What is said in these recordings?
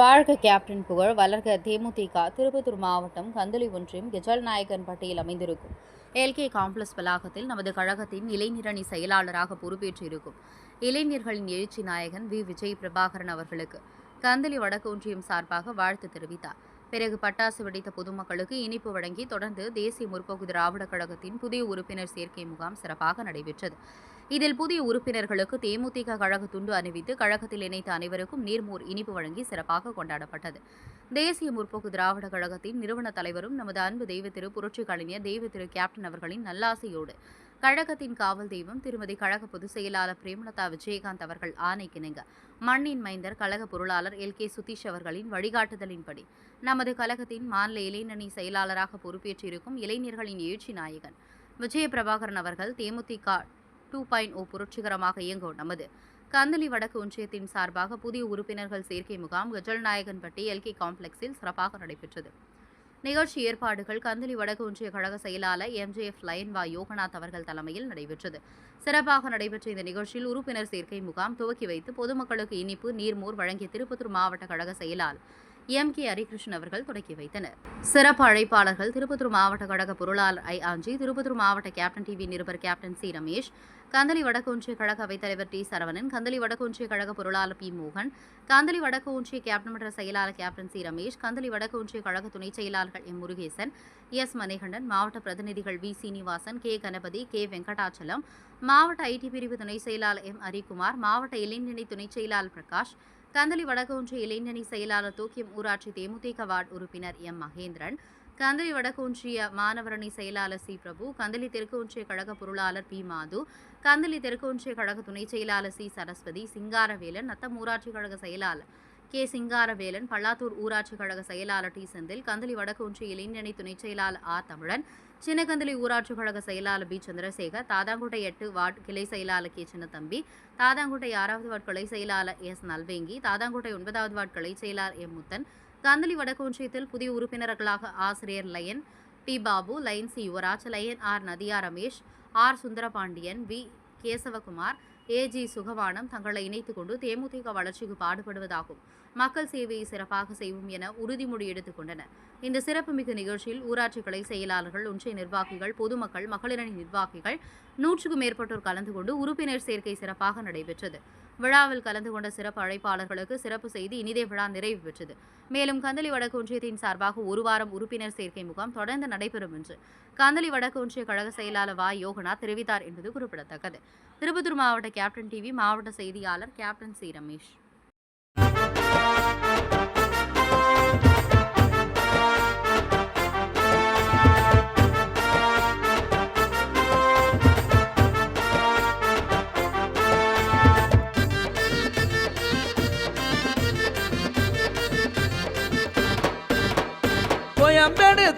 வாழ்க கேப்டன் புகழ் வளர்க தேமுதிக. திருப்பத்தூர் மாவட்டம் கந்தளி ஒன்றியம் கெஜல் நாயகன் பட்டியில் அமைந்திருக்கும். எல்கே காம்ப்ளெக்ஸ் வளாகத்தில் நமது கழகத்தின் இளைஞரணி செயலாளராக பொறுப்பேற்றிருக்கும் இளைஞர்களின் எழுச்சி நாயகன் வி. விஜய் பிரபாகரன் அவர்களுக்கு கந்தளி வடக்கு ஒன்றியம் சார்பாக வாழ்த்து தெரிவித்தார். பிறகு பட்டாசு வெடித்த பொதுமக்களுக்கு இனிப்பு வழங்கி தொடர்ந்து தேசிய முற்போக்கு திராவிட கழகத்தின் புதிய உறுப்பினர் சேர்க்கை முகாம் சிறப்பாக நடைபெற்றது. இதில் புதிய உறுப்பினர்களுக்கு தேமுதிக கழக துண்டு அணிவித்து கழகத்தில் இணைத்த அனைவருக்கும் நீர்மோர் இனிப்பு வழங்கி சிறப்பாக கொண்டாடப்பட்டது. தேசிய முற்போக்கு திராவிட கழகத்தின் நிறுவன தலைவரும் நமது அன்பு தெய்வ திரு புரட்சி கலைஞர் தெய்வ திரு கேப்டன் அவர்களின் நல்லாசையோடு கழகத்தின் காவல் தெய்வம் திருமதி கழக பொதுச் செயலாளர் பிரேமலதா விஜயகாந்த் அவர்கள் ஆணைக்கிணங்க மண்ணின் மைந்தர் கழக பொருளாளர் எல். கே. சுதீஷ் அவர்களின் வழிகாட்டுதலின்படி நமது கழகத்தின் மாநில இளைஞரணி செயலாளராக பொறுப்பேற்றிருக்கும் இளைஞர்களின் எழுச்சி நாயகன் விஜய பிரபாகரன் அவர்கள் தேமுதிக டூ பாயிண்ட் ஓ புரட்சிகரமாக இயங்கும் நமது கந்தளி வடக்கு ஒன்றியத்தின் சார்பாக புதிய உறுப்பினர்கள் சேர்க்கை முகாம் கஜல்நாயகன்பட்டி எல்கே காம்ப்ளெக்ஸில் சிறப்பாக நடைபெற்றது. நிகழ்ச்சி ஏற்பாடுகள் கந்தளி வடக்கு ஒன்றிய கழக செயலாளர் எம்ஜேஎஃப் லயன்வா யோகநாத் அவர்கள் தலைமையில் நடைபெற்றது. சிறப்பாக நடைபெற்ற இந்த நிகழ்ச்சியில் உறுப்பினர் சேர்க்கை முகாம் துவக்கி வைத்து பொதுமக்களுக்கு இனிப்பு நீர்மோர் வழங்கிய திருப்பத்தூர் மாவட்ட கழக செயலாளர் எம் கே ஹரிகிருஷ்ணன் அவர்கள் தொடக்கி வைத்தனர். சிறப்பு அழைப்பாளர்கள் திருப்பத்தூர் மாவட்ட கழக பொருளாளர் ஐ. ஆஞ்சி திருப்பத்தூர் மாவட்ட கேப்டன் டிவி நிருபர் கேப்டன் சி. ரமேஷ் கந்தளி வடக்கு ஒன்றிய கழக அவைத்தலைவர் டி. சரவணன் கந்தளி வடக்கு ஒன்றிய கழக பொருளாளர் பி. மோகன் கந்தளி வடக்கு ஒன்றிய கேப்டன் மன்ற செயலாளர் கேப்டன் சி. ரமேஷ் கந்தளி வடக்கு ஒன்றிய கழக துணை செயலாளர்கள் எம். முருகேசன் எஸ். மணிகண்டன் மாவட்ட பிரதிநிதிகள் V. Srinivasan K. Ganapathi K. Venkatachalam மாவட்ட ஐடி பிரிவு துணை செயலாளர் எம். ஹரிகுமார் மாவட்ட இளைஞரணி துணை செயலாளர் பிரகாஷ் கந்தளி வடக்கு ஒன்றிய இளைஞணி செயலாளர் தூக்கியம் ஊராட்சி தேமுதிக வார்டு உறுப்பினர் எம். மகேந்திரன் கந்தளி வடக்கு ஒன்றிய மாணவரணி செயலாளர் சி. பிரபு கந்தளி தெற்கு ஒன்றிய கழக பொருளாளர் பி. மாது கந்தளி தெற்கு ஒன்றிய கழக துணை செயலாளர் சி. சரஸ்வதி சிங்காரவேலன் நத்தம் ஊராட்சி கழக செயலாளர் கே சிங்காரவேலன் பல்லாத்தூர் ஊராட்சி கழக செயலாளர் டி. செந்தில் கந்தளி வடக்கு ஒன்றிய இளைஞணி துணை செயலாளர் ஆர். தமிழன் சின்னகந்தளி ஊராட்சி கழக செயலாளர் பி. சந்திரசேகர் தாதாங்குட்டை எட்டு வார்டு கிளை செயலாளர் கே. சின்னத்தம்பி தாதாங்குட்டை ஆறாவது வார்டு கிளை செயலாளர் எஸ். நல்வேங்கி தாதாங்குட்டை ஒன்பதாவது வார்டு கிளை செயலாளர் எம். முத்தன் கந்தளி வடக்கு ஒன்றியத்தில் புதிய உறுப்பினர்களாக ஆசிரியர் lion B. Babu lion C. Yuvaraj lion R. Nadhiya Ramesh R. Sundarapandian V. Kesavakumar AG Sugavanam தங்களை இணைத்துக் கொண்டு தேமுதிக வளர்ச்சிக்கு பாடுபடுவதாகவும் மக்கள் சேவையை சிறப்பாக செய்வோம் என உறுதிமொழி எடுத்துக் கொண்டனர். இந்த சிறப்புமிகு நிகழ்ச்சியில் ஊராட்சி கிளை செயலாளர்கள் ஒன்றிய நிர்வாகிகள் பொதுமக்கள் மகளிரணி நிர்வாகிகள் நூற்றுக்கும் மேற்பட்டோர் கலந்து கொண்டு உறுப்பினர் சேர்க்கை சிறப்பாக நடைபெற்றது. விழாவில் கலந்து கொண்ட சிறப்பு அழைப்பாளர்களுக்கு சிறப்பு செய்தி இனிதே விழா நிறைவு பெற்றது. மேலும் கந்தளி வடக்கு ஒன்றியத்தின் சார்பாக ஒரு வாரம் உறுப்பினர் சேர்க்கை முகாம் தொடர்ந்து நடைபெறும் என்று கந்தளி வடக்கு ஒன்றிய கழக செயலாளர் வா. யோகநாத் தெரிவித்தார் என்பது குறிப்பிடத்தக்கது. திருப்பத்தூர் மாவட்ட கேப்டன் டிவி மாவட்ட செய்தியாளர் கேப்டன் சி. ரமேஷ்.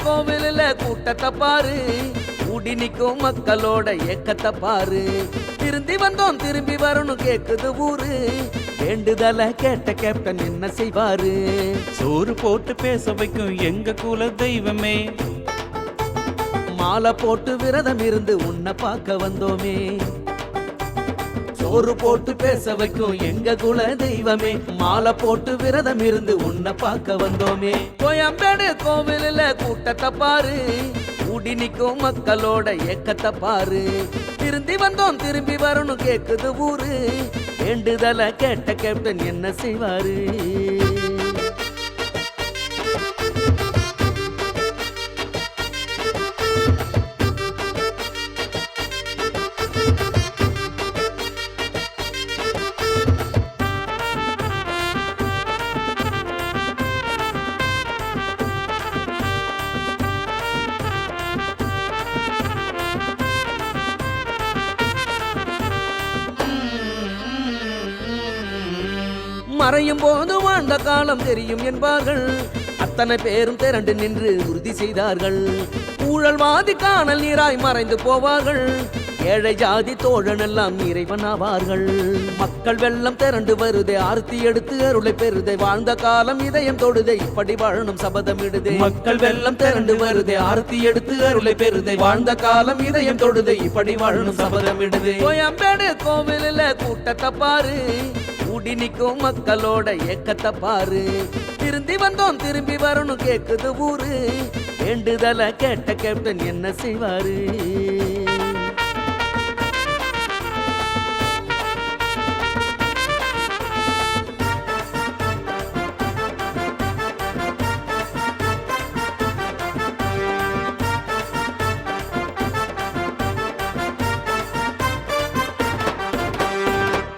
கோவிலில் கூட்டத்தை பாரு. கூடி நிற்கும் மக்களோட ஏக்கத்தை பாரு. திருந்தி வந்தோம் திரும்பி வரணும் கேக்குது ஊரு. வேண்டுதல கேட்ட கேப்டன் என்ன செய்வாரு? சோறு போட்டு பேச வைக்கும் எங்க குல தெய்வமே. மாலை போட்டு விரதம் இருந்து உன்னை பார்க்க வந்தோமே. சோறு போட்டு பேச வைக்கும் எங்க குல தெய்வமே. மாலை போட்டு விரதம் இருந்து உன்னை பார்க்க வந்தோமே. கோயம்பேடு கோவிலில் கூட்டத்தை பாரு. கூடி நிற்கும் மக்களோட ஏக்கத்தை பாரு. திருந்தி வந்தோம் திரும்பி வரணும் கேக்குது ஊரு. வேண்டுதல கேட்ட கேப்டன் என்ன செய்வாரு? மறையும் போது வாழ்ந்த காலம் தெரியும் என்பார்கள். அத்தனை பேரும் திரண்டு நின்று உறுதி செய்தார்கள். ஊழல்வாதி காணல் நீராய் மறைந்து போவார்கள். ஏழை ஜாதி தோழன் எல்லாம் இறைவனாவார்கள் மக்கள் வெள்ளம் திரண்டு வருதே ஆர்த்தி எடுத்து அருளை பெறுதே. வாழ்ந்த காலம் இதயம் தொடுதே இப்படி வாழணும் சபதம் இடுதே. மக்கள் வெள்ளம் திரண்டு வருதே ஆர்த்தி எடுத்து அருளை பெறுதே. வாழ்ந்த காலம் இதயம் தொடுதே இப்படி வாழணும் சபதம் இடுதே. கோயம்பேடு கோவிலில் கூட்டத்தை பாரு கூடி நிற்கும் மக்களோட ஏக்கத்தை பாரு. திருந்தி வந்தோம் திரும்பி வரணும் கேக்குது ஊரு. வேண்டுதல கேட்ட கேப்டன் என்ன செய்வாரு?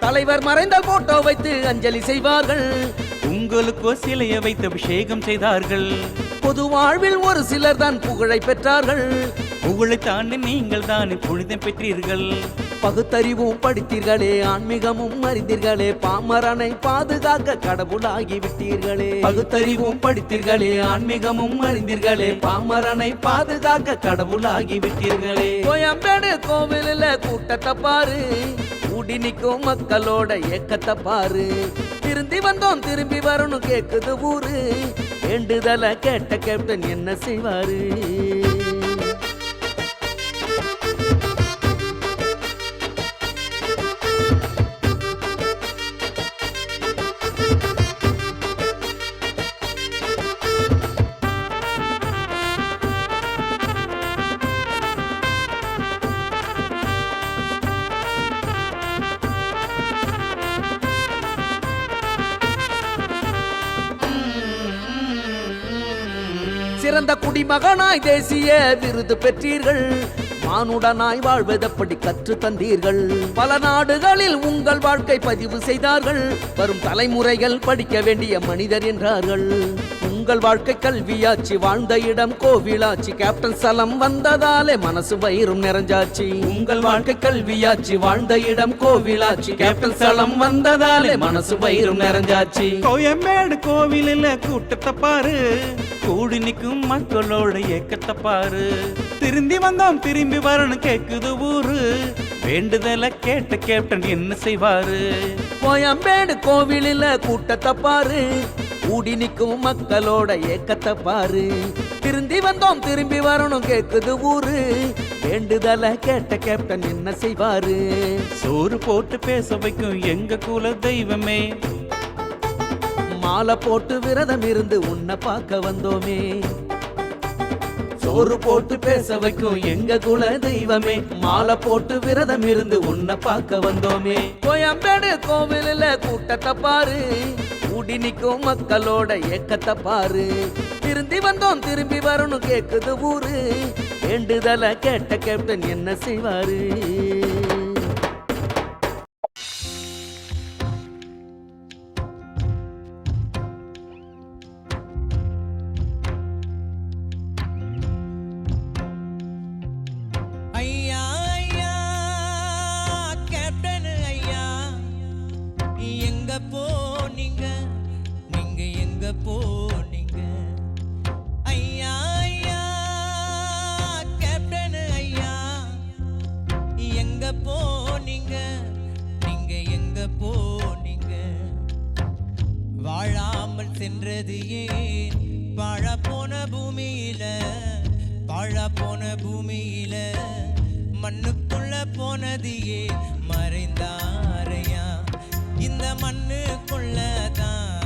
தலைவர் மறைந்த போட்டோ வைத்து அஞ்சலி செய்வார்கள். உங்களுக்கோ சிலைய வைத்து அபிஷேகம் செய்தார்கள். பொது வாழ்வில் ஒரு சிலர் தான் புகழை பெற்றார்கள். புகழை தாண்டி நீங்கள் தானே புனிதம் பெற்றீர்கள். பகுத்தறிவும் படித்தீர்களே ஆன்மீகமும் அறிந்தீர்களே பாமரனை பாதுகாக்க கடவுளாகி விட்டீர்களே பகுத்தறிவும் படித்தீர்களே ஆன்மீகமும் அறிந்தீர்களே பாமரனை பாதுகாக்க கடவுளாகி விட்டீர்களே கோயம்பேடு கோவிலில் கூட்டத்தை பாரு கூடி நிற்கும் மக்களோட ஏக்கத்தை பாரு. திருந்தி வந்தோம் திரும்பி வரணும் கேக்குது ஊரு. வேண்டுதல கேட்ட கேப்டன் என்ன செய்வாரு? சிறந்த குடிமகனாய் தேசிய விருது பெற்றீர்கள். மானுடனாய் வாழ்வதப்படி கற்று தந்தீர்கள். பல நாடுகளில் உங்கள் வாழ்க்கை பதிவு செய்தார்கள். வரும் தலைமுறைகள் படிக்க வேண்டிய மனிதர் என்றார்கள். உங்கள் வாழ்க்கை கல்வியாச்சு. வாழ்ந்த இடம் கோவிலாச்சு. கேப்டன் சலம் வந்ததாலே மனசு வயிறும் நிறைஞ்சாச்சு. உங்கள் வாழ்க்கை கல்வியாச்சு. வாழ்ந்த இடம் கோவிலாச்சு. கேப்டன் சலம் வந்ததாலே மனசு வயிறும் நிறைஞ்சாச்சு. கோயம்பேடு கோவிலில் கூட்டத்தை பாரு. கூடி நிற்கும் மக்களோட ஏக்கத்தை பாரு. திரும்பி வந்தோம் திரும்பி வரணும் கேக்குது ஊரு. வேண்டுதல கேட்ட கேப்டன் என்ன செய்வாரு? கோயம்பேடு கோவிலில் கூட்டத்தை பாரு. கூடி நிற்கும் மக்களோட ஏக்கத்தை பாரு. திருந்தி வந்தோம் திரும்பி வரணும் கேக்குது ஊரு. வேண்டுதல கேட்ட கேப்டன் என்ன செய்வாரு? சோறு போட்டு பேச வைக்கும் எங்க குல தெய்வமே. மாலை போட்டு விரதம் இருந்து உன்னை பார்க்க வந்தோமே. சோறு போட்டு பேச வைக்கும் எங்க குல தெய்வமே. மாலை போட்டு விரதம் இருந்து உன்னை பார்க்க வந்தோமே. கோயம்பேடு கோவிலில் கூட்டத்தை பாரு. கூடி நிற்கும் மக்களோட ஏக்கத்தை பாரு. திருந்தி வந்தோம் திரும்பி வரணும் கேக்குது ஊரு. வேண்டுதல கேட்ட கேப்டன் என்ன செய்வாரு? எங்க போனீங்க. ஐயா ஐயா கேப்டன் ஐயா எங்க போனீங்க? நீங்க எங்க போனீங்க? வாழாமல் சென்றது ஏன்? வாழ போன பூமியில வாழ போன பூமியில மண்ணுக்குள்ள போனதையே மறைந்தாரையா? இந்த மண்ணுக்குள்ளதான்